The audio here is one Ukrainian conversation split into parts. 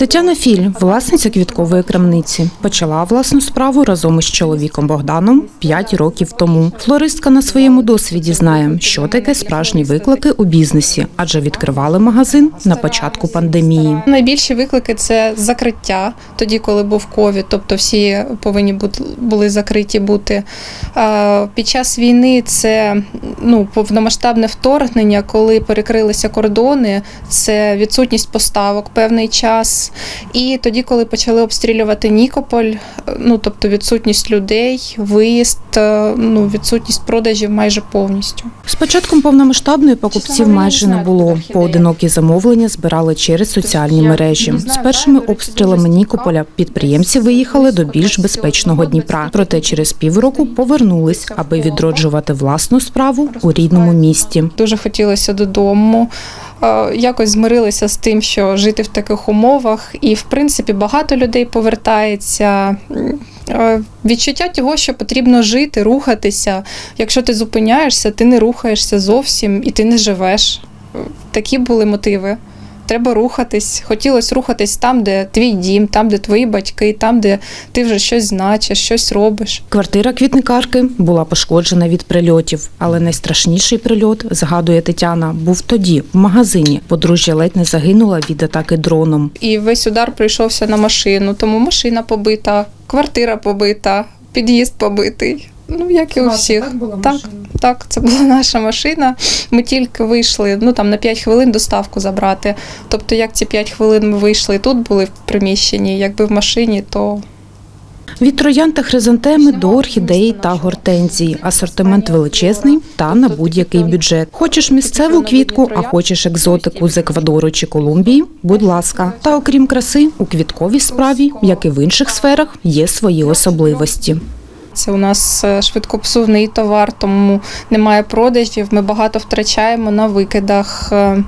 Тетяна Філь, власниця квіткової крамниці, почала власну справу разом із чоловіком Богданом 5 років тому. Флористка на своєму досвіді знає, що таке справжні виклики у бізнесі, адже відкривали магазин на початку пандемії. Найбільші виклики це закриття, тоді, коли був ковід, тобто всі повинні бути були закриті бути. Під час війни це ну, повномасштабне вторгнення, коли перекрилися кордони, це відсутність поставок певний час. І тоді, коли почали обстрілювати Нікополь, ну тобто відсутність людей, виїзд, е, ну відсутність продажів майже повністю. З початком повномасштабної покупців майже не було. Поодинокі замовлення збирали через соціальні мережі. З першими обстрілами Нікополя підприємці виїхали до більш безпечного Дніпра. Проте через півроку повернулись, аби відроджувати власну справу у рідному місті. Дуже хотілося додому. Е, Якось змирилися з тим, що жити в таких умовах, і в принципі багато людей повертається. Е, Відчуття того, що потрібно жити, рухатися. Якщо ти зупиняєшся, ти не рухаєшся зовсім і ти не живеш. Такі були мотиви. Треба рухатись. Хотілося рухатись там, де твій дім, там, де твої батьки, там, де ти вже щось значиш, щось робиш. Квартира квітникарки була пошкоджена від прильотів, але найстрашніший прильот, згадує Тетяна, був тоді в магазині. Подружжя ледь не загинула від атаки дроном. І весь удар прийшовся на машину, тому машина побита, квартира побита, під'їзд побитий. Ну, як і у всіх. Так, так, це була наша машина. Ми тільки вийшли, ну там на 5 хвилин доставку забрати. Тобто, як ці 5 хвилин ми вийшли тут були в приміщенні, якби в машині, то Від троян та хризантеми до орхідеї та гортензії. Асортимент величезний та на будь-який бюджет. Хочеш місцеву квітку, а хочеш екзотику з Еквадору чи Колумбії? Будь ласка. Та окрім краси, у квітковій справі, як і в інших сферах, є свої особливості. У нас е, швидкопсувний товар, тому немає продажів. Ми багато втрачаємо на викидах. Е,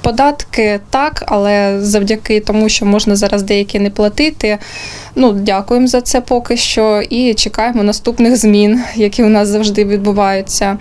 Податки так, але завдяки тому, що можна зараз деякі не платити. Ну, дякуємо за це поки що і чекаємо наступних змін, які у нас завжди відбуваються.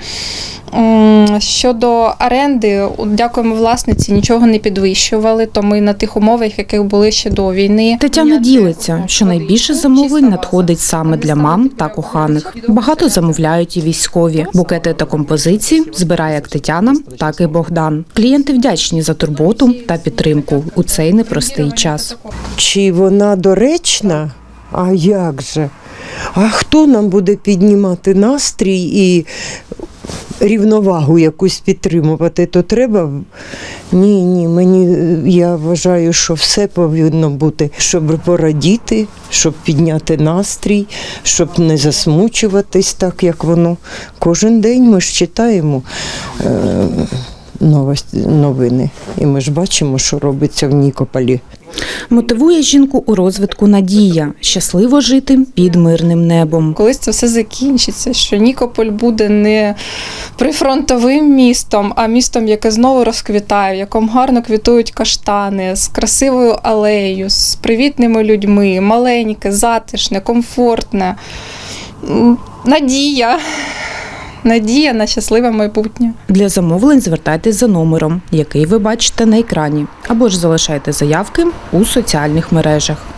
Щодо оренди, дякуємо власниці, нічого не підвищували, то ми на тих умовах, яких були ще до війни. Тетяна ділиться, що найбільше замовлень надходить саме для мам та коханих. Багато замовляють і військові. Букети та композиції збирає як Тетяна, так і Богдан. Клієнти вдячні за турботу та підтримку у цей непростий час. Чи вона доречна? А як же? А хто нам буде піднімати настрій і рівновагу якусь підтримувати? То треба. Ні, ні, мені я вважаю, що все повинно бути, щоб порадіти, щоб підняти настрій, щоб не засмучуватись так, як воно. Кожен день ми ж читаємо. Е- новини, і ми ж бачимо, що робиться в Нікополі. Мотивує жінку у розвитку надія щасливо жити під мирним небом. Колись це все закінчиться, що Нікополь буде не прифронтовим містом, а містом, яке знову розквітає, в якому гарно квітують каштани, з красивою алеєю, з привітними людьми, маленьке, затишне, комфортне. Надія. Надія на щасливе майбутнє. Для замовлень звертайтесь за номером, який ви бачите на екрані, або ж залишайте заявки у соціальних мережах.